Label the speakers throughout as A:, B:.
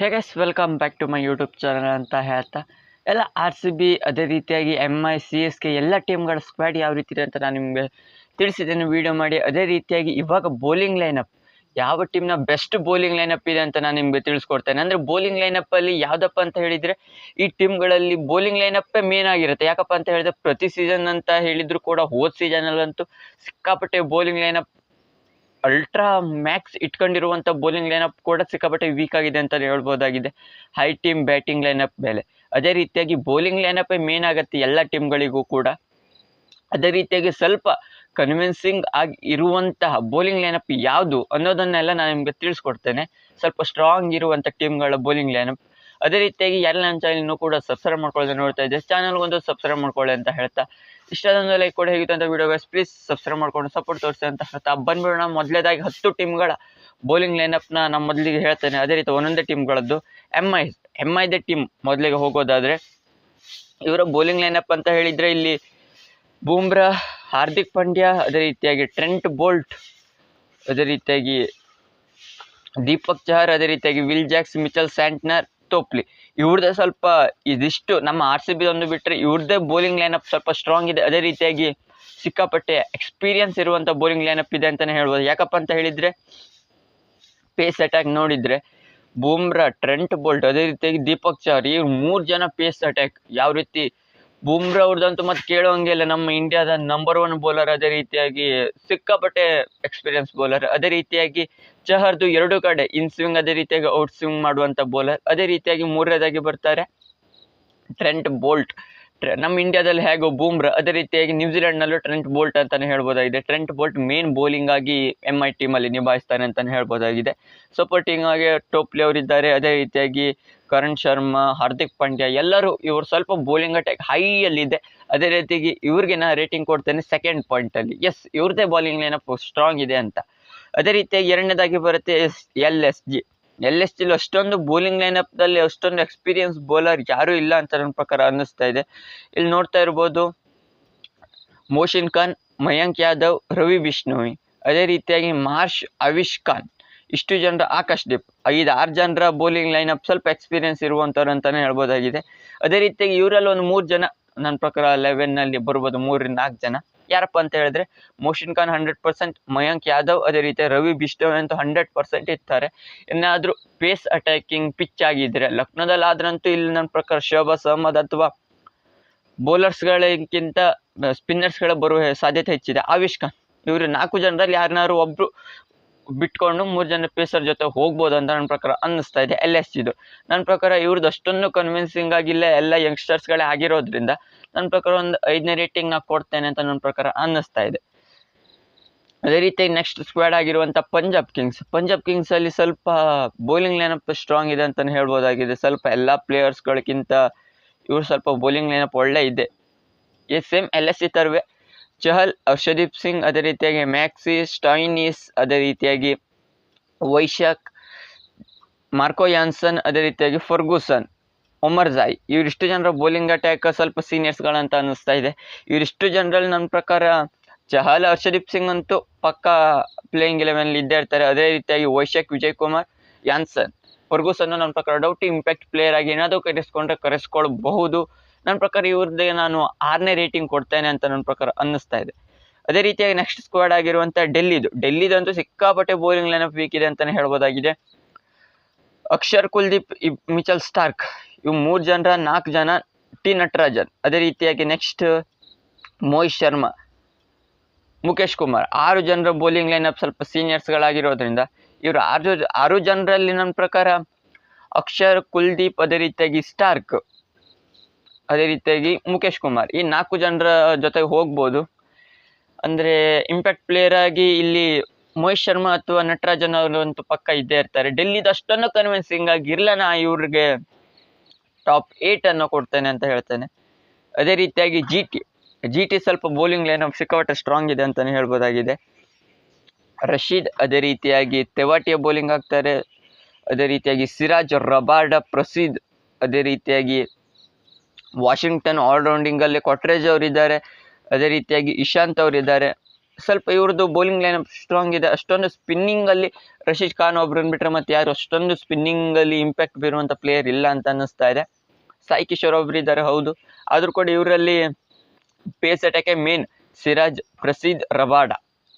A: Hey guys welcome back to my YouTube channel ಅಂತ ಹೇಳ್ತಾ. ಎಲ್ಲ ಆರ್ ಸಿ ಬಿ ಅದೇ ರೀತಿಯಾಗಿ M I C S K ಎಲ್ಲ ಟೀಮ್ಗಳ ಸ್ಕ್ವಾಡ್ ಯಾವ ರೀತಿ ಇದೆ ಅಂತ ನಾನು ನಿಮಗೆ ತಿಳಿಸಿದ್ದೇನೆ. ವೀಡಿಯೋ ಮಾಡಿ ಅದೇ ರೀತಿಯಾಗಿ ಇವಾಗ ಬೌಲಿಂಗ್ ಲೈನಪ್ ಯಾವ ಟೀಮ್ನ ಬೆಸ್ಟ್ ಬೌಲಿಂಗ್ ಲೈನಪ್ ಇದೆ ಅಂತ ನಾನು ನಿಮಗೆ ತಿಳಿಸ್ಕೊಡ್ತೇನೆ. ಅಂದರೆ ಬೌಲಿಂಗ್ ಲೈನಪ್ಪಲ್ಲಿ ಯಾವುದಪ್ಪ ಅಂತ ಹೇಳಿದರೆ ಈ ಟೀಮ್ಗಳಲ್ಲಿ ಬೌಲಿಂಗ್ ಲೈನಪ್ಪೇ ಮೇನ್ ಆಗಿರುತ್ತೆ. ಯಾಕಪ್ಪ ಅಂತ ಹೇಳಿದ್ರೆ ಪ್ರತಿ ಸೀಸನ್ ಅಂತ ಹೇಳಿದ್ರು ಕೂಡ ಹೋದ ಸೀಸನಲ್ಲಂತೂ ಸಿಕ್ಕಾಪಟ್ಟೆ ಬೌಲಿಂಗ್ ಲೈನಪ್ ಅಲ್ಟ್ರಾ ಮ್ಯಾಕ್ಸ್ ಇಟ್ಕೊಂಡಿರುವಂಥ ಬೌಲಿಂಗ್ ಲೈನಪ್ ಕೂಡ ಸಿಕ್ಕಾಪಟ್ಟೆ ವೀಕ್ ಆಗಿದೆ ಅಂತ ಹೇಳ್ಬೋದಾಗಿದೆ. ಹೈ ಟೀಮ್ ಬ್ಯಾಟಿಂಗ್ ಲೈನಪ್ ಮೇಲೆ. ಅದೇ ರೀತಿಯಾಗಿ ಬೌಲಿಂಗ್ ಲೈನಪ್ಪೇ ಮೇನ್ ಆಗುತ್ತೆ ಎಲ್ಲ ಟೀಮ್ಗಳಿಗೂ ಕೂಡ. ಅದೇ ರೀತಿಯಾಗಿ ಸ್ವಲ್ಪ ಕನ್ವಿನ್ಸಿಂಗ್ ಆಗಿ ಇರುವಂತಹ ಬೌಲಿಂಗ್ ಲೈನಪ್ ಯಾವುದು ಅನ್ನೋದನ್ನೆಲ್ಲ ನಾನು ನಿಮಗೆ ತಿಳಿಸ್ಕೊಡ್ತೇನೆ. ಸ್ವಲ್ಪ ಸ್ಟ್ರಾಂಗ್ ಇರುವಂಥ ಟೀಮ್ಗಳ ಬೌಲಿಂಗ್ ಲೈನಪ್ ಅದೇ ರೀತಿಯಾಗಿ ಎಲ್ಲ ನನ್ನ ಚಾನಲ್ನೂ ಕೂಡ ಸಬ್ಸ್ಕ್ರೈಬ್ ಮಾಡ್ಕೊಳ್ಳೋದು ನೋಡ್ತಾ ಇದ್ದೆ ಚಾನಲ್ಗೊಂದು ಸಬ್ಸ್ಕ್ರೈಬ್ ಮಾಡ್ಕೊಳ್ಳಿ ಅಂತ ಹೇಳ್ತಾ ಇಷ್ಟೊಂದು ಲೈಕ್ ಕೂಡ ಹೇಗಿತ್ತು ಅಂತ ವಿಡಿಯೋಗೆ ಪ್ಲೀಸ್ ಸಬ್ಸ್ಕ್ರೈಬ್ ಮಾಡ್ಕೊಂಡು ಸಪೋರ್ಟ್ ತೋರಿಸಿ ಅಂತ ಹೇಳ್ತಾ ಬಂದ್ಬಿಡೋಣ. ಮೊದಲೇದಾಗಿ ಹತ್ತು ಟೀಮ್ಗಳ ಬೌಲಿಂಗ್ ಲೈನಪ್ನ ನಾನು ಮೊದಲಿಗೆ ಹೇಳ್ತೇನೆ. ಅದೇ ರೀತಿ ಒಂದೊಂದೇ ಟೀಮ್ಗಳದ್ದು ಎಂ ಐ ಎಂ ಐದೇ ಟೀಮ್ ಮೊದಲಿಗೆ ಹೋಗೋದಾದರೆ, ಇವರ ಬೌಲಿಂಗ್ ಲೈನಪ್ ಅಂತ ಹೇಳಿದರೆ ಇಲ್ಲಿ ಬೂಮ್ರಾ, ಹಾರ್ದಿಕ್ ಪಾಂಡ್ಯ, ಅದೇ ರೀತಿಯಾಗಿ ಟ್ರೆಂಟ್ ಬೋಲ್ಟ್ ಅದೇ ರೀತಿಯಾಗಿ ದೀಪಕ್ ಚಹರ್, ಅದೇ ರೀತಿಯಾಗಿ Will Jacks Mitchell Santner Topley. ಇವ್ರದ್ದೇ ಸ್ವಲ್ಪ ಇದಿಷ್ಟು ನಮ್ಮ ಆರ್ ಸಿ ಬಿದೊಂದು ಬಿಟ್ಟರೆ ಇವ್ರದ್ದೇ ಬೌಲಿಂಗ್ ಲೈನಪ್ ಸ್ವಲ್ಪ ಸ್ಟ್ರಾಂಗ್ ಇದೆ. ಅದೇ ರೀತಿಯಾಗಿ ಸಿಕ್ಕಾಪಟ್ಟೆ ಎಕ್ಸ್ಪೀರಿಯನ್ಸ್ ಇರುವಂಥ ಬೌಲಿಂಗ್ ಲೈನಪ್ ಇದೆ ಅಂತಲೇ ಹೇಳ್ಬೋದು. ಯಾಕಪ್ಪ ಅಂತ ಹೇಳಿದರೆ ಪೇಸ್ ಅಟ್ಯಾಕ್ ನೋಡಿದರೆ ಬೂಮ್ರಾ, ಟ್ರೆಂಟ್ ಬೋಲ್ಟ್, ಅದೇ ರೀತಿಯಾಗಿ ದೀಪಕ್ ಚಹರ್ ಇವ್ರು ಮೂರು ಜನ ಪೇಸ್ ಅಟ್ಯಾಕ್ ಯಾವ ರೀತಿ ಬೂಮ್ರಾ ಅವ್ರದ್ದಂತೂ ಮತ್ತೆ ಕೇಳೋಂಗೆ ಇಲ್ಲ ನಮ್ಮ ಇಂಡಿಯಾದ ನಂಬರ್ ಒನ್ ಬೌಲರ್ ಅದೇ ರೀತಿಯಾಗಿ ಸಿಕ್ಕಾಪಟ್ಟೆ ಎಕ್ಸ್ಪೀರಿಯನ್ಸ್ ಬೌಲರ್ ಅದೇ ರೀತಿಯಾಗಿ ಚಹರ್ದು ಎರಡು ಕಡೆ ಇನ್ ಸ್ವಿಂಗ್ ಅದೇ ರೀತಿಯಾಗಿ ಔಟ್ ಸ್ವಿಂಗ್ ಮಾಡುವಂಥ ಬೌಲರ್ ಅದೇ ರೀತಿಯಾಗಿ ಮೂರನೇದಾಗಿ ಬರ್ತಾರೆ ಟ್ರೆಂಟ್ ಬೋಲ್ಟ್ ನಮ್ಮ ಇಂಡಿಯಾದಲ್ಲಿ ಹೇಗೋ ಬೂಮ್ರಾ, ಅದೇ ರೀತಿಯಾಗಿ ನ್ಯೂಜಿಲೆಂಡ್ನಲ್ಲೂ ಟ್ರೆಂಟ್ ಬೋಲ್ಟ್ ಅಂತಲೇ ಹೇಳ್ಬೋದಾಗಿದೆ. ಟ್ರೆಂಟ್ ಬೋಲ್ಟ್ ಮೇನ್ ಬೌಲಿಂಗ್ ಆಗಿ ಎಂ ಐ ಟೀಮಲ್ಲಿ ನಿಭಾಯಿಸ್ತಾನೆ ಅಂತಲೇ ಹೇಳ್ಬೋದಾಗಿದೆ. ಸಪೋರ್ಟಿಂಗ್ ಆಗಿ ಟೋಪ್ಲಿ ಅವರಿದ್ದಾರೆ ಅದೇ ರೀತಿಯಾಗಿ ಕರಣ್ ಶರ್ಮಾ, ಹಾರ್ದಿಕ್ ಪಾಂಡ್ಯ ಎಲ್ಲರೂ ಇವರು ಸ್ವಲ್ಪ ಬೌಲಿಂಗ್ ಅಟ್ಯಾಕ್ ಹೈಯಲ್ಲಿದೆ ಅದೇ ರೀತಿಯಾಗಿ ಇವ್ರಿಗೆ ನಾನು ರೇಟಿಂಗ್ ಕೊಡ್ತೇನೆ ಸೆಕೆಂಡ್ ಪಾಯಿಂಟಲ್ಲಿ ಎಸ್ ಇವ್ರದ್ದೇ ಬೌಲಿಂಗ್ ಲೈನಪ್ ಸ್ಟ್ರಾಂಗ್ ಇದೆ ಅಂತ. ಅದೇ ರೀತಿಯಾಗಿ ಎರಡನೇದಾಗಿ ಬರುತ್ತೆ S, L S G. L S ಜಿಲಿ ಅಷ್ಟೊಂದು ಬೌಲಿಂಗ್ ಲೈನಪ್ದಲ್ಲಿ ಅಷ್ಟೊಂದು ಎಕ್ಸ್ಪೀರಿಯನ್ಸ್ ಬೌಲರ್ ಯಾರೂ ಇಲ್ಲ ಅಂತ ನನ್ನ ಪ್ರಕಾರ ಅನ್ನಿಸ್ತಾ ಇದೆ. ಇಲ್ಲಿ ನೋಡ್ತಾ ಇರ್ಬೋದು ಮೋಶಿನ್ ಖಾನ್, ಮಯಾಂಕ್ ಯಾದವ್, ರವಿ ಬಿಷ್ಣೋಯಿ ಅದೇ ರೀತಿಯಾಗಿ ಮಾರ್ಷ್ ಅವಿಶ್ ಖಾನ್. ಇಷ್ಟು ಜನರ ಆಕಾಶ್ ದೀಪ್ ಐದು, ಆರು ಜನರ ಬೌಲಿಂಗ್ ಲೈನಪ್ ಸ್ವಲ್ಪ ಎಕ್ಸ್ಪೀರಿಯನ್ಸ್ ಇರುವಂಥವ್ರು ಅಂತಲೇ ಹೇಳ್ಬೋದಾಗಿದೆ. ಅದೇ ರೀತಿಯಾಗಿ ಇವರಲ್ಲಿ ಒಂದು ಮೂರು ಜನ, ನನ್ನ ಪ್ರಕಾರ ಲೆವೆನ್ನಲ್ಲಿ ಬರ್ಬೋದು, ಮೂರರಿಂದ ನಾಲ್ಕು ಜನ. ಯಾರಪ್ಪ ಅಂತ ಹೇಳಿದ್ರೆ ಮೋಶಿನ್ ಖಾನ್ ಹಂಡ್ರೆಡ್ ಪರ್ಸೆಂಟ್ ಮಯಾಂಕ್ ಯಾದವ್ ಅದೇ ರೀತಿ ರವಿ ಬಿಷ್ಣವ್ ಅಂತೂ ಹಂಡ್ರೆಡ್ ಪರ್ಸೆಂಟ್ ಇರ್ತಾರೆ. ಏನಾದರೂ ಪೇಸ್ ಅಟ್ಯಾಕಿಂಗ್ ಪಿಚ್ ಆಗಿದ್ರೆ, ಲಕ್ನೋದಲ್ಲಿ ಆದ್ರಂತೂ ಇಲ್ಲಿ ನನ್ನ ಪ್ರಕಾರ ಶೋಭಾ ಅಹಮದ್ ಅಥವಾ ಬೌಲರ್ಸ್ಗಳಿಗಿಂತ ಸ್ಪಿನ್ನರ್ಸ್ಗಳ ಬರುವ ಸಾಧ್ಯತೆ ಹೆಚ್ಚಿದೆ. ಆವಿಷ್ ಖಾನ್, ಇವರು ನಾಲ್ಕು ಜನರಲ್ಲಿ ಯಾರನ್ನಾರು ಒಬ್ಬರು ಬಿಟ್ಕೊಂಡು ಮೂರು ಜನ ಪೇಸರ್ ಜೊತೆ ಹೋಗ್ಬೋದು ಅಂತ ನನ್ನ ಪ್ರಕಾರ ಅನ್ನಿಸ್ತಾ ಇದೆ ಎಲ್ ಎಸ್ ಜಿದು ನನ್ನ ಪ್ರಕಾರ ಇವ್ರದ್ದು ಅಷ್ಟೊಂದು ಕನ್ವಿನ್ಸಿಂಗ್ ಆಗಿಲ್ಲ, ಎಲ್ಲ ಯಂಗ್ಸ್ಟರ್ಸ್ಗಳೇ ಆಗಿರೋದ್ರಿಂದ ನನ್ನ ಪ್ರಕಾರ ಒಂದು ಐದನೇ ರೇಟಿಂಗ್ ನಾ ಕೊಡ್ತೇನೆ ಅಂತ ನನ್ನ ಪ್ರಕಾರ ಅನ್ನಿಸ್ತಾ ಇದೆ. ಅದೇ ರೀತಿ ನೆಕ್ಸ್ಟ್ ಸ್ಕ್ವಾಡ್ ಆಗಿರುವಂಥ ಪಂಜಾಬ್ ಕಿಂಗ್ಸ್ ಪಂಜಾಬ್ ಕಿಂಗ್ಸಲ್ಲಿ ಸ್ವಲ್ಪ ಬೌಲಿಂಗ್ ಲೈನಪ್ ಸ್ಟ್ರಾಂಗ್ ಇದೆ ಅಂತಲೇ ಹೇಳ್ಬೋದಾಗಿದೆ. ಸ್ವಲ್ಪ ಎಲ್ಲ ಪ್ಲೇಯರ್ಸ್ಗಳಿಗಿಂತ ಇವ್ರು ಸ್ವಲ್ಪ ಬೌಲಿಂಗ್ ಲೈನಪ್ ಒಳ್ಳೆ ಇದೆ. ಸೇಮ್ ಎಲ್ ಎಸ್ ಸಿ ತರುವೆ ಚಹಲ್, ಹರ್ಷದೀಪ್ ಸಿಂಗ್ ಅದೇ ರೀತಿಯಾಗಿ, ಮ್ಯಾಕ್ಸಿ ಸ್ಟೈನಿಸ್ ಅದೇ ರೀತಿಯಾಗಿ, ವೈಶಾಖ್, ಮಾರ್ಕೋ ಯಾನ್ಸನ್ ಅದೇ ರೀತಿಯಾಗಿ, ಫರ್ಗೂಸನ್, ಒಮರ್ ಜಾಯ್. ಇವರಿಷ್ಟು ಜನರ ಬೌಲಿಂಗ್ ಅಟ್ಯಾಕ್ ಸ್ವಲ್ಪ ಸೀನಿಯರ್ಸ್ಗಳಂತ ಅನ್ನಿಸ್ತಾ ಇದೆ. ಇವರಿಷ್ಟು ಜನರಲ್ಲಿ ನನ್ನ ಪ್ರಕಾರ ಚಹಲ್, ಹರ್ಷದೀಪ್ ಸಿಂಗ್ ಅಂತೂ ಪಕ್ಕ ಪ್ಲೇಯಿಂಗ್ ಇಲೆವೆನ್ ಇದ್ದೇ ಇರ್ತಾರೆ. ಅದೇ ರೀತಿಯಾಗಿ ವೈಶಾಖ್, ವಿಜಯ್ ಕುಮಾರ್, ಯಾನ್ಸನ್. ಫರ್ಗೂಸನ್ ನನ್ನ ಪ್ರಕಾರ ಡೌಟ್ ಇಂಪ್ಯಾಕ್ಟ್ ಪ್ಲೇಯರ್ ಆಗಿ ಏನಾದರೂ ಕರೆಸ್ಕೊಂಡ್ರೆ ಕರೆಸ್ಕೊಳ್ಬಹುದು. ನನ್ನ ಪ್ರಕಾರ ಇವ್ರದ್ದೇ ನಾನು ಆರನೇ ರೇಟಿಂಗ್ ಕೊಡ್ತೇನೆ ಅಂತ ನನ್ನ ಪ್ರಕಾರ ಅನ್ನಿಸ್ತಾ ಇದೆ. ಅದೇ ರೀತಿಯಾಗಿ ನೆಕ್ಸ್ಟ್ ಸ್ಕ್ವಾಡ್ ಆಗಿರುವಂಥ ಡೆಲ್ಲಿದು. ಡೆಲ್ಲಿದಂತೂ ಸಿಕ್ಕಾಪಟ್ಟೆ ಬೌಲಿಂಗ್ ಲೈನಪ್ ವೀಕ್ ಇದೆ ಅಂತಲೇ ಹೇಳ್ಬೋದಾಗಿದೆ. ಅಕ್ಷರ್ ಕುಲ್ದೀಪ್ ಮಿಚಲ್ ಸ್ಟಾರ್ಕ್ ಇವು ಮೂರು ಜನರ ನಾಲ್ಕು ಜನ ಟಿ ನಟರಾಜನ್. ಅದೇ ರೀತಿಯಾಗಿ ನೆಕ್ಸ್ಟ್ ಮೋಹಿತ್ ಶರ್ಮಾ ಮುಖೇಶ್ ಕುಮಾರ್ ಆರು ಜನರ ಬೌಲಿಂಗ್ ಲೈನಪ್ ಸ್ವಲ್ಪ ಸೀನಿಯರ್ಸ್ಗಳಾಗಿರೋದ್ರಿಂದ ಇವರು ಆರು ಆರು ಜನರಲ್ಲಿ ನನ್ನ ಪ್ರಕಾರ ಅಕ್ಷರ್, ಕುಲ್ದೀಪ್, ಅದೇ ರೀತಿಯಾಗಿ ಸ್ಟಾರ್ಕ್ ಅದೇ ರೀತಿಯಾಗಿ ಮುಖೇಶ್ ಕುಮಾರ್. ಈ ನಾಲ್ಕು ಜನರ ಜೊತೆಗೆ ಹೋಗ್ಬೋದು. ಅಂದರೆ ಇಂಪ್ಯಾಕ್ಟ್ ಪ್ಲೇಯರ್ ಆಗಿ ಇಲ್ಲಿ ಮೋಹಿತ್ ಶರ್ಮಾ ಅಥವಾ ನಟರಾಜನ್ ಅವರು ಅಂತೂ ಪಕ್ಕ ಇದ್ದೇ ಇರ್ತಾರೆ. ಡೆಲ್ಲಿದು ಅಷ್ಟನ್ನು ಕನ್ವಿನ್ಸಿಂಗ್ ಆಗಿ ಇರಲ್ಲ ನಾ ಇವ್ರಿಗೆ ಟಾಪ್ ಏಟ್ ಅನ್ನು ಕೊಡ್ತೇನೆ ಅಂತ ಹೇಳ್ತೇನೆ. ಅದೇ ರೀತಿಯಾಗಿ ಜಿ ಟಿ ಜಿ ಟಿ ಸ್ವಲ್ಪ ಬೌಲಿಂಗ್ ಲೈನ್ ಸಿಕ್ಕಾಪಟ್ಟೆ ಸ್ಟ್ರಾಂಗ್ ಇದೆ ಅಂತಲೇ ಹೇಳ್ಬೋದಾಗಿದೆ. ರಶೀದ್ ಅದೇ ರೀತಿಯಾಗಿ ತೆವಾಟಿಯ ಬೌಲಿಂಗ್ ಆಗ್ತಾರೆ. ಅದೇ ರೀತಿಯಾಗಿ ಸಿರಾಜ್ ರಬಾರ್ಡ ಪ್ರಸೀದ್ ಅದೇ ರೀತಿಯಾಗಿ ವಾಷಿಂಗ್ಟನ್ ಆಲ್ರೌಂಡಿಂಗಲ್ಲಿ ಕೊಟ್ರೇಜ್ ಅವರಿದ್ದಾರೆ, ಅದೇ ರೀತಿಯಾಗಿ ಇಶಾಂತ್ ಅವರಿದ್ದಾರೆ. ಸ್ವಲ್ಪ ಇವ್ರದ್ದು ಬೌಲಿಂಗ್ ಲೈನ್ ಸ್ಟ್ರಾಂಗ್ ಇದೆ. ಅಷ್ಟೊಂದು ಸ್ಪಿನ್ನಿಂಗಲ್ಲಿ ರಶೀದ್ ಖಾನ್ ಒಬ್ರನ್ನ ಬಿಟ್ಟರೆ ಮತ್ತೆ ಯಾರು ಅಷ್ಟೊಂದು ಸ್ಪಿನ್ನಿಂಗಲ್ಲಿ ಇಂಪ್ಯಾಕ್ಟ್ ಬೀರುವಂಥ ಪ್ಲೇಯರ್ ಇಲ್ಲ ಅಂತ ಅನ್ನಿಸ್ತಾ ಇದೆ. ಸಾಯಿ ಕಿಶೋರ್ ಒಬ್ರು ಇದ್ದಾರೆ, ಹೌದು. ಆದರೂ ಕೂಡ ಇವರಲ್ಲಿ ಪೇಸ್ ಅಟ್ಯಾಕೆ ಮೇನ್ ಸಿರಾಜ್, ಪ್ರಸೀದ್ ರಬಾಡ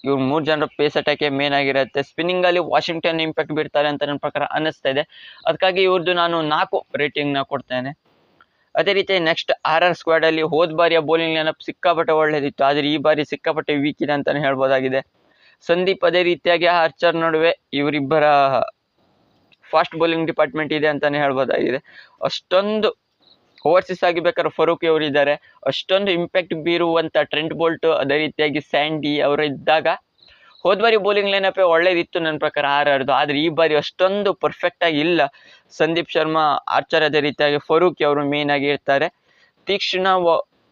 A: ಇವ್ರು ಮೂರು ಜನರ ಪೇಸ್ ಅಟ್ಯಾಕೆ ಮೇನ್ ಆಗಿರುತ್ತೆ. ಸ್ಪಿನ್ನಿಂಗಲ್ಲಿ ವಾಷಿಂಗ್ಟನ್ ಇಂಪ್ಯಾಕ್ಟ್ ಬೀರ್ತಾರೆ ಅಂತ ನನ್ನ ಪ್ರಕಾರ ಅನ್ನಿಸ್ತಾ ಇದೆ. ಅದಕ್ಕಾಗಿ ಇವ್ರದ್ದು ನಾನು ನಾಲ್ಕು ರೇಟಿಂಗ್ನ ಕೊಡ್ತೇನೆ. ಅದೇ ರೀತಿ ನೆಕ್ಸ್ಟ್ ಆರ್ ಆರ್ ಸ್ಕ್ವಾಡಲ್ಲಿ ಹೋದ ಬಾರಿಯ ಬೌಲಿಂಗ್ ಲೈನಪ್ ಸಿಕ್ಕಾಪಟ್ಟೆ ಒಳ್ಳೇದಿತ್ತು. ಆದರೆ ಈ ಬಾರಿ ಸಿಕ್ಕಾಪಟ್ಟೆ ವೀಕ್ ಇದೆ ಅಂತಲೇ ಹೇಳ್ಬೋದಾಗಿದೆ. ಸಂದೀಪ್ ಅದೇ ರೀತಿಯಾಗಿ ಆರ್ಚರ್ ನಡುವೆ ಇವರಿಬ್ಬರ ಫಾಸ್ಟ್ ಬೌಲಿಂಗ್ ಡಿಪಾರ್ಟ್ಮೆಂಟ್ ಇದೆ ಅಂತಲೇ ಹೇಳ್ಬೋದಾಗಿದೆ. ಅಷ್ಟೊಂದು ಓವರ್ಸೀಸ್ ಆಗಿ ಬೇಕಾದ್ರೆ ಫರೂಕ್ ಅವರು ಇದ್ದಾರೆ. ಅಷ್ಟೊಂದು ಇಂಪ್ಯಾಕ್ಟ್ ಬೀರುವಂಥ ಟ್ರೆಂಟ್ ಬೋಲ್ಟ್ ಅದೇ ರೀತಿಯಾಗಿ ಸ್ಯಾಂಡಿ ಅವರು ಇದ್ದಾಗ ಹೋದ ಬಾರಿ ಬೌಲಿಂಗ್ ಲೈನಪ್ಪೇ ಒಳ್ಳೇದಿತ್ತು ನನ್ನ ಪ್ರಕಾರ ಆರ್ ಆರ್ದು ಆದರೆ ಈ ಬಾರಿ ಅಷ್ಟೊಂದು ಪರ್ಫೆಕ್ಟ್ ಆಗಿ ಇಲ್ಲ. ಸಂದೀಪ್ ಶರ್ಮಾ ಆರ್ಚರ್ ಅದೇ ರೀತಿಯಾಗಿ ಫರೂಕಿ ಅವರು ಮೇನ್ ಆಗಿ ಇರ್ತಾರೆ. ತೀಕ್ಷ್ಣ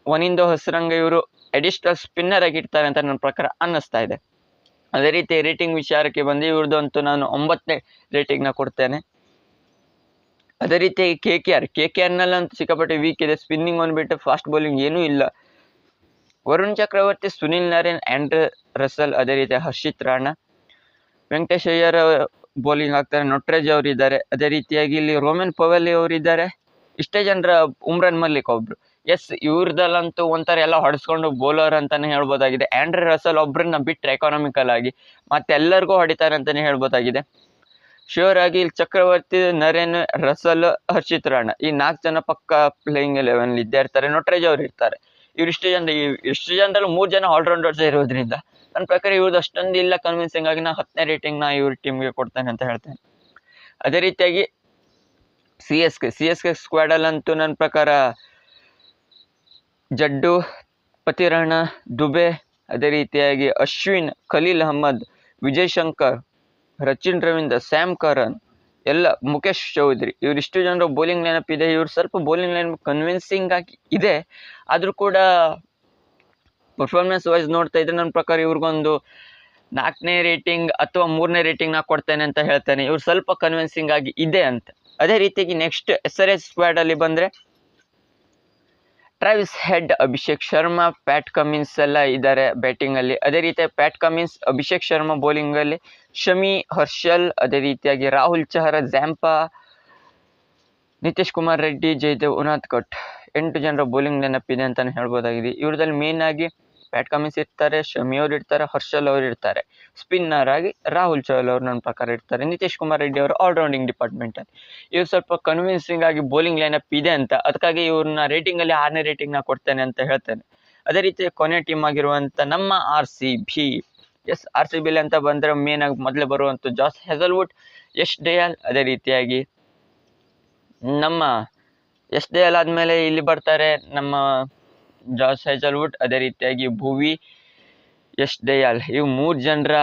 A: ಹೊಸರಂಗ ಹಸರಂಗ ಇವರು ಅಡಿಷನಲ್ ಸ್ಪಿನ್ನರ್ ಆಗಿ ಇರ್ತಾರೆ ಅಂತ ನನ್ನ ಪ್ರಕಾರ ಅನ್ನಿಸ್ತಾ ಇದೆ. ಅದೇ ರೀತಿ ರೇಟಿಂಗ್ ವಿಚಾರಕ್ಕೆ ಬಂದು ಇವ್ರದ್ದು ಅಂತೂ ನಾನು ಒಂಬತ್ತನೇ ರೇಟಿಂಗ್ನ ಕೊಡ್ತೇನೆ. ಅದೇ ರೀತಿ K K R K K ಆರ್ನಲ್ಲಂತೂ ಸಿಕ್ಕಾಪಟ್ಟೆ ವೀಕ್ ಇದೆ. ಸ್ಪಿನ್ನಿಂಗ್ ಬಂದುಬಿಟ್ಟು ಫಾಸ್ಟ್ ಬೌಲಿಂಗ್ ಏನೂ ಇಲ್ಲ. ವರುಣ್ ಚಕ್ರವರ್ತಿ, ಸುನಿಲ್ ನರೇನ್ ಆ್ಯಂಡ್ ರಸಲ್ ಅದೇ ರೀತಿ ಹರ್ಷಿತ್ ರಾಣಾ ವೆಂಕಟೇಶ್ ಅಯ್ಯರ್ ಬೌಲಿಂಗ್ ಆಗ್ತಾರೆ, ನಟರಾಜ್ ಅವರು ಇದ್ದಾರೆ. ಅದೇ ರೀತಿಯಾಗಿ ಇಲ್ಲಿ ರೋಮನ್ ಅವರು ಇದ್ದಾರೆ. ಇಷ್ಟೇ ಜನರ ಉಮ್ರಾನ್ ಮಲ್ಲಿಕ್ ಒಬ್ರು. ಎಸ್ ಇವ್ರದಲ್ಲಂತೂ ಒಂಥರ ಎಲ್ಲ ಹೊಡೆಸ್ಕೊಂಡು ಬೌಲರ್ ಅಂತಾನೆ ಹೇಳ್ಬೋದಾಗಿದೆ. ಆ್ಯಂಡ್ರೆ ರಸಲ್ ಒಬ್ರನ್ನ ಬಿಟ್ಟರೆ ಎಕಾನಮಿಕಲ್ ಆಗಿ ಮತ್ತೆಲ್ಲರಿಗೂ ಹೊಡಿತಾರೆ ಅಂತಾನೆ ಹೇಳ್ಬೋದಾಗಿದೆ. ಶ್ಯೂರ್ ಆಗಿ ಇಲ್ಲಿ ಚಕ್ರವರ್ತಿ ನರೇನ್ ರಸಲ್ ಹರ್ಷಿತ್ ರಾಣಾ ಈ ನಾಲ್ಕು ಜನ ಪಕ್ಕ ಪ್ಲೇಯಿಂಗ್ ಎಲೆವೆನ್ ಇದ್ದೇ ಇರ್ತಾರೆ. ನೊಟ್ರೇಜ್ ಅವ್ರು ಇರ್ತಾರೆ. ಇವ್ರಿಷ್ಟು ಜನ ಇಷ್ಟು ಜನರಲ್ಲಿ ಮೂರು ಜನ ಆಲ್ರೌಂಡರ್ಸ್ ಇರೋದ್ರಿಂದ ನನ್ನ ಪ್ರಕಾರ ಇವ್ರದ್ದು ಅಷ್ಟೊಂದು ಇಲ್ಲ ಕನ್ವಿನ್ಸಿಂಗ್ ಆಗಿ ನಾ ಹತ್ತನೇ ರೇಟಿಂಗ್ ನಾ ಇವ್ರ ಟೀಮ್ಗೆ ಕೊಡ್ತೇನೆ ಅಂತ ಹೇಳ್ತೇನೆ. ಅದೇ ರೀತಿಯಾಗಿ C S K C S K ಸ್ಕ್ವಾಡಲ್ಲಂತೂ ನನ್ನ ಪ್ರಕಾರ ಜಡ್ಡು ಪತಿರಣ ದುಬೆ, ಅದೇ ರೀತಿಯಾಗಿ ಅಶ್ವಿನ್, ಖಲೀಲ್ ಅಹಮದ್, ವಿಜಯ್ ಶಂಕರ್, ರಚಿನ್ ರವೀಂದ್ರ, ಸ್ಯಾಮ್ ಕರನ್ ಎಲ್ಲ ಮುಖೇಶ್ ಚೌಧರಿ ಇವರಿಷ್ಟು ಜನರ ಬೌಲಿಂಗ್ ಲೈನಪ್ ಇದೆ, ಇವ್ರು ಸ್ವಲ್ಪ ಬೌಲಿಂಗ್ ಲೈನ್ ಕನ್ವಿನ್ಸಿಂಗ್ ಆಗಿ ಇದೆ. ಆದರೂ ಕೂಡ ಪರ್ಫಾರ್ಮೆನ್ಸ್ ವೈಸ್ ನೋಡ್ತಾ ಇದ್ರೆ ನನ್ನ ಪ್ರಕಾರ ಇವ್ರಿಗೊಂದು ನಾಲ್ಕನೇ ರೇಟಿಂಗ್ ಅಥವಾ ಮೂರನೇ ರೇಟಿಂಗ್ ನಾ ಕೊಡ್ತೇನೆ ಅಂತ ಹೇಳ್ತೇನೆ. ಇವ್ರು ಸ್ವಲ್ಪ ಕನ್ವಿನ್ಸಿಂಗ್ ಆಗಿ ಇದೆ ಅಂತ. ಅದೇ ರೀತಿಯಾಗಿ ನೆಕ್ಸ್ಟ್ ಎಸ್ ಆರ್ ಎಸ್ ಸ್ಕ್ವಾಡಲ್ಲಿ ಬಂದರೆ Travis Head Abhishek Sharma Pat Cummins ಎಲ್ಲ ಇದ್ದಾರೆ ಬ್ಯಾಟಿಂಗಲ್ಲಿ ಅದೇ ರೀತಿ ಪ್ಯಾಟ್ ಕಮಿನ್ಸ್ ಅಭಿಷೇಕ್ ಶರ್ಮಾ ಬೌಲಿಂಗಲ್ಲಿ ಶಮಿ ಹರ್ಷಲ್ ಅದೇ ರೀತಿಯಾಗಿ ರಾಹುಲ್ ಚಹರ ಜ್ಯಾಂಪಾ ನಿತೀಶ್ ಕುಮಾರ್ ರೆಡ್ಡಿ ಜಯದೇವ್ ಉನಾಥ್ ಕಟ್ ಎಂಟು ಜನರ ಬೌಲಿಂಗ್ ನೆನಪಿದೆ ಅಂತಲೇ ಹೇಳ್ಬೋದಾಗಿದೆ. ಇವ್ರದಲ್ಲಿ ಮೇನ್ ಆಗಿ ಪ್ಯಾಟ್ ಕಮಿನ್ಸ್ ಇರ್ತಾರೆ ಶಮಿ ಅವ್ರು ಇರ್ತಾರೆ ಹರ್ಷಲ್ ಅವ್ರು ಇರ್ತಾರೆ ಸ್ಪಿನ್ನರ್ ಆಗಿ ರಾಹುಲ್ ಚೌಲ್ ಅವ್ರು ನನ್ನ ಪ್ರಕಾರ ಇರ್ತಾರೆ ನಿತೀಶ್ ಕುಮಾರ್ ರೆಡ್ಡಿ ಅವರು ಆಲ್ರೌಂಡಿಂಗ್ ಡಿಪಾರ್ಟ್ಮೆಂಟಲ್ಲಿ ಇವ್ರು ಸ್ವಲ್ಪ ಕನ್ವಿನ್ಸಿಂಗ್ ಆಗಿ ಬೌಲಿಂಗ್ ಲೈನಪ್ ಇದೆ ಅಂತ, ಅದಕ್ಕಾಗಿ ಇವ್ರನ್ನ ರೇಟಿಂಗಲ್ಲಿ ಆರನೇ ರೇಟಿಂಗ್ನ ಕೊಡ್ತೇನೆ ಅಂತ ಹೇಳ್ತೇನೆ. ಅದೇ ರೀತಿ ಕೊನೆ ಟೀಮ್ ಆಗಿರುವಂಥ ನಮ್ಮ R C B S R C ಬಿಲಿ ಅಂತ ಬಂದರೆ ಮೇನ್ ಆಗಿ ಮೊದಲೇ ಬರುವಂಥ ಜಾಸ್ ಹೆಸಲ್ವುಡ್ ಯಶ್ ಡಯಾಲ್ ಅದೇ ರೀತಿಯಾಗಿ ನಮ್ಮ ಎಸ್ ಡಯಾಲ್ ಆದಮೇಲೆ ಇಲ್ಲಿ ಬರ್ತಾರೆ ನಮ್ಮ ಜಾಸ್ ಹೆಜಲ್ವುಡ್ ಅದೇ ರೀತಿಯಾಗಿ ಭುವಿ ಯಶ್ ದಯಾಲ್ ಇವು ಮೂರು ಜನರ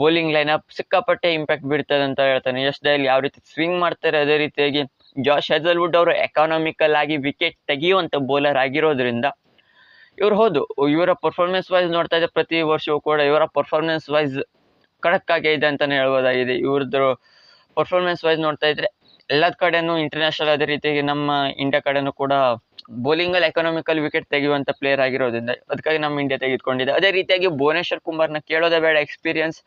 A: ಬೌಲಿಂಗ್ ಲೈನಪ್ ಸಿಕ್ಕಾಪಟ್ಟೆ ಇಂಪ್ಯಾಕ್ಟ್ ಬೀರ್ತದೆ ಅಂತ ಹೇಳ್ತಾನೆ. ಯಶ್ ದಯಾಲ್ ಯಾವ ರೀತಿ ಸ್ವಿಂಗ್ ಮಾಡ್ತಾರೆ, ಅದೇ ರೀತಿಯಾಗಿ ಜಾಶ್ ಹೆಜಲ್ವುಡ್ ಅವರು ಎಕಾನಮಿಕಲ್ ಆಗಿ ವಿಕೆಟ್ ತೆಗೆಯುವಂಥ ಬೌಲರ್ ಆಗಿರೋದ್ರಿಂದ ಇವ್ರು ಹೌದು, ಇವರ ಪರ್ಫಾರ್ಮೆನ್ಸ್ ವೈಸ್ ನೋಡ್ತಾ ಇದ್ದೆ ಪ್ರತಿ ವರ್ಷವೂ ಕೂಡ ಇವರ ಪರ್ಫಾರ್ಮೆನ್ಸ್ ವೈಸ್ ಖಡಕ್ ಆಗೇ ಇದೆ ಅಂತಲೇ ಹೇಳ್ಬೋದಾಗಿದೆ. ಇವ್ರದ್ದು ಪರ್ಫಾರ್ಮೆನ್ಸ್ ವೈಸ್ ನೋಡ್ತಾ ಇದ್ರೆ ಎಲ್ಲದ ಕಡೆನೂ ಇಂಟರ್ನ್ಯಾಷನಲ್ ಅದೇ ರೀತಿಯಾಗಿ ನಮ್ಮ ಇಂಡಿಯಾ ಕಡೆನೂ ಕೂಡ ಬೌಲಿಂಗಲ್ಲಿ ಎಕನಾಮಿಕಲ್ ವಿಕೆಟ್ ತೆಗೆಯುವಂಥ ಪ್ಲೇಯರ್ ಆಗಿರೋದ್ರಿಂದ ಅದಕ್ಕಾಗಿ ನಮ್ಮ ಇಂಡಿಯಾ ತೆಗೆದುಕೊಂಡಿದೆ. ಅದೇ ರೀತಿಯಾಗಿ ಭುವನೇಶ್ವರ್ ಕುಮಾರ್ನ ಕೇಳೋದೇ ಬೇಡ. Experience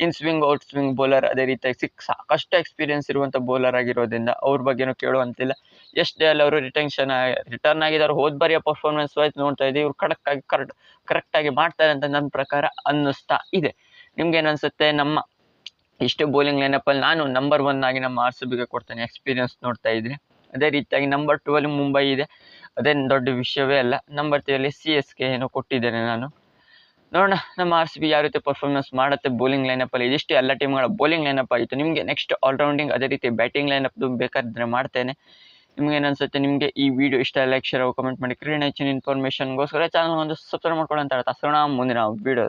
A: in swing out swing bowler ಅದೇ ರೀತಿಯಾಗಿ ಸಿಕ್ ಸಾಕಷ್ಟು ಎಕ್ಸ್ಪೀರಿಯನ್ಸ್ ಇರುವಂಥ ಬೌಲರ್ ಆಗಿರೋದ್ರಿಂದ ಅವ್ರ ಬಗ್ಗೆನೂ ಕೇಳುವಂತಿಲ್ಲ. ಎಷ್ಟು ಅಲ್ಲಿ ಅವರು ರಿಟೆನ್ಷನ್ ರಿಟರ್ನ್ ಆಗಿದ್ದಾರೆ. ಹೋದ ಬಾರಿಯ ಪರ್ಫಾರ್ಮೆನ್ಸ್ ವೈಸ್ ನೋಡ್ತಾ ಇದ್ದೀವಿ. ಇವ್ರು ಕಡಕ್ ಆಗಿ ಕರೆಕ್ಟ್ ಕರೆಕ್ಟಾಗಿ ಮಾಡ್ತಾರೆ ಅಂತ ನನ್ನ ಪ್ರಕಾರ ಅನ್ನಿಸ್ತಾ ಇದೆ. ನಿಮ್ಗೆ ಏನು ಅನ್ಸುತ್ತೆ? ನಮ್ಮ ಇಷ್ಟು ಬೌಲಿಂಗ್ ಲೈನಪ್ಪಲ್ಲಿ ನಾನು ನಂಬರ್ ಒನ್ ಆಗಿ ನಮ್ಮ ಆರ್ ಸಿ ಬಿಗೆ ಕೊಡ್ತೇನೆ. ಎಕ್ಸ್ಪೀರಿಯನ್ಸ್ ನೋಡ್ತಾ ಇದ್ರಿ ಅದೇ ರೀತಿಯಾಗಿ ನಂಬರ್ ಟೂ ಅಲ್ಲಿ ಮುಂಬೈ ಇದೆ. ಅದೇನು ದೊಡ್ಡ ವಿಷಯವೇ ಅಲ್ಲ. ನಂಬರ್ ತ್ರೀಯಲ್ಲಿ ಸಿ ಎಸ್ ಕೆ ಏನೋ ಕೊಟ್ಟಿದ್ದೇನೆ ನಾನು. ನೋಡೋಣ, ನಮ್ಮ ಆರ್ ಸಿ ಬಿ ಯಾವ ರೀತಿ ಪರ್ಫಾರ್ಮೆನ್ಸ್ ಮಾಡುತ್ತೆ ಬೌಲಿಂಗ್ ಲೈನಪ್ಪಲ್ಲಿ ಇದಿಷ್ಟು ಎಲ್ಲ ಟೀಮ್ಗಳ ಬೌಲಿಂಗ್ ಲೈನಪ್ ಆಯಿತು. ನಿಮಗೆ ನೆಕ್ಸ್ಟ್ ಆಲ್ರೌಂಡಿಂಗ್ ಅದೇ ರೀತಿ ಬ್ಯಾಟಿಂಗ್ ಲೈನಪ್ದು ಬೇಕಾದ್ರೆ ಮಾಡ್ತೇನೆ. ನಿಮ್ಗೆ ಏನು ಅನ್ಸುತ್ತೆ, ನಿಮಗೆ ಈ ವಿಡಿಯೋ ಇಷ್ಟ ಲೈಕ್ ಶೇರ್ ಕಮೆಂಟ್ ಮಾಡಿ. ಕ್ರೀಡೆ ಹೆಚ್ಚಿನ ಇನ್ಫಾರ್ಮೇಷನ್ಗೋಸ್ಕರ ಚಾನಲ್ ಒಂದು ಸಬ್ಸ್ಕ್ರೈಬ್ ಮಾಡ್ಕೊಳ್ಳೋ ಅಂತ ಹೇಳ್ತಾ. ಮುಂದಿನ ವಿಡಿಯೋ